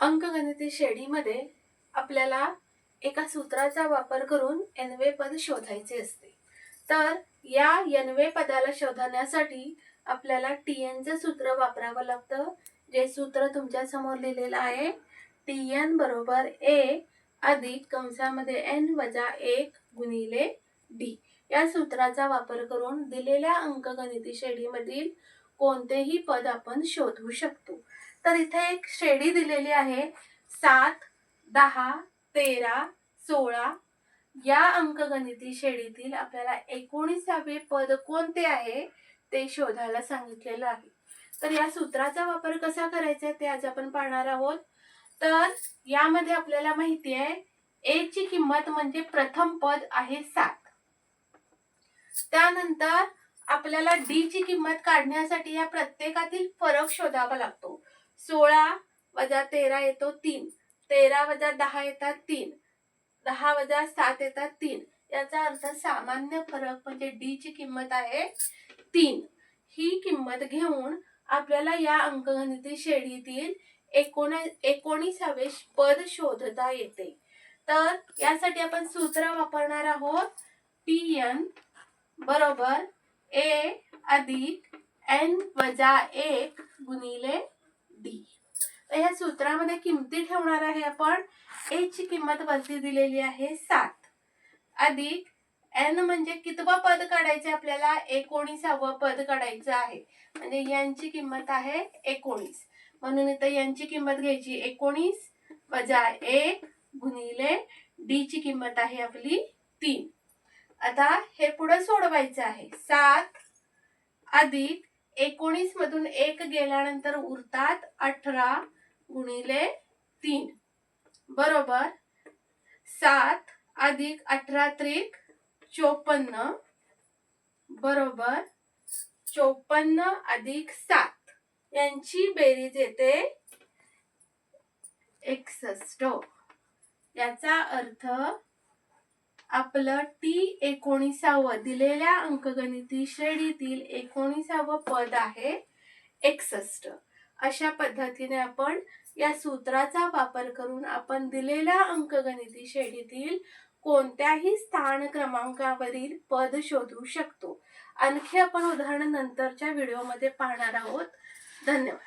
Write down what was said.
अंकगणिती श्रेणीमध्ये आपल्याला एका सूत्राचा वापर करून एनवे पद शोधायचे असते. तर या एनवे पदाला शोधण्यासाठी आपल्याला टी एनचं सूत्र वापरावं लागतं. जे सूत्र तुमच्यासमोर लिहिलेलं आहे टी एन बरोबर ए अधिक कंसामध्ये एन वजा एक गुणिले डी या सूत्राचा वापर करून दिलेल्या अंकगणिती श्रेणीमधील कोणतेही पद आपण शोधू शकतो. तर इथे एक श्रेणी दिलेली आहे. सात दहा तेरा सोळा. या अंकगणिती श्रेणीतील आपल्याला एकोणीसावे पद कोणते आहे? ते शोधायला सांगितलेलं आहे. तर या सूत्राचा वापर कसा करायचा ते आज आपण पाहणार आहोत. तर यामध्ये आपल्याला माहिती आहे ए ची किंमत म्हणजे प्रथम पद आहे सात. त्यानंतर आपल्याला डी ची किंमत काढण्यासाठी या प्रत्येकातील फरक शोधावा लागतो. सोळा वजा तेरा येतो तीन. तेरा वजा दहा येतात तीन. दहा वजा सात येतात तीन. याचा अर्थ सामान्य फरक म्हणजे डी ची किंमत आहे तीन. ही किंमत घेऊन आपल्याला या अंकगणिती श्रेणीतील एकोण एकोणीसावे पद शोधता येते. तर यासाठी आपण सूत्र वापरणार आहोत पी एन बरोबर ए अधिक एन वजा एक गुणिले डी. तर ह्या सूत्रामध्ये किमती ठेवणार आहे आपण? ए ची किंमत वरती दिलेली आहे सात. अधिक एन म्हणजे कितवं पद काढायचे आपल्याला? एकोणीसावं पद काढायचं आहे. म्हणजे यांची किंमत आहे एकोणीस. म्हणून इथं यांची किंमत घ्यायची एकोणीस वजा एक गुणिले डी ची किंमत आहे आपली तीन. आता हे पुढं सोडवायचं आहे. सात अधिक एकोणीस मधून एक गेल्यानंतर उरतात अठरा गुणिले तीन. बरोबर? सात अधिक अठरा त्रिक चोपन्न. बरोबर? चोपन्न अधिक सात. यांची बेरीज येते एकसष्ट. याचा अर्थ आपलं टी एकोणीसावं दिलेल्या अंकगणिती श्रेणीतील एकोणीसावं पद आहे एकसष्ट. अशा पद्धतीने आपण या सूत्राचा वापर करून आपण दिलेल्या अंकगणिती श्रेणीतील कोणत्याही स्थान क्रमांकावरील पद शोधू शकतो. आणखी आपण उदाहरण नंतरच्या व्हिडिओमध्ये पाहणार आहोत. धन्यवाद.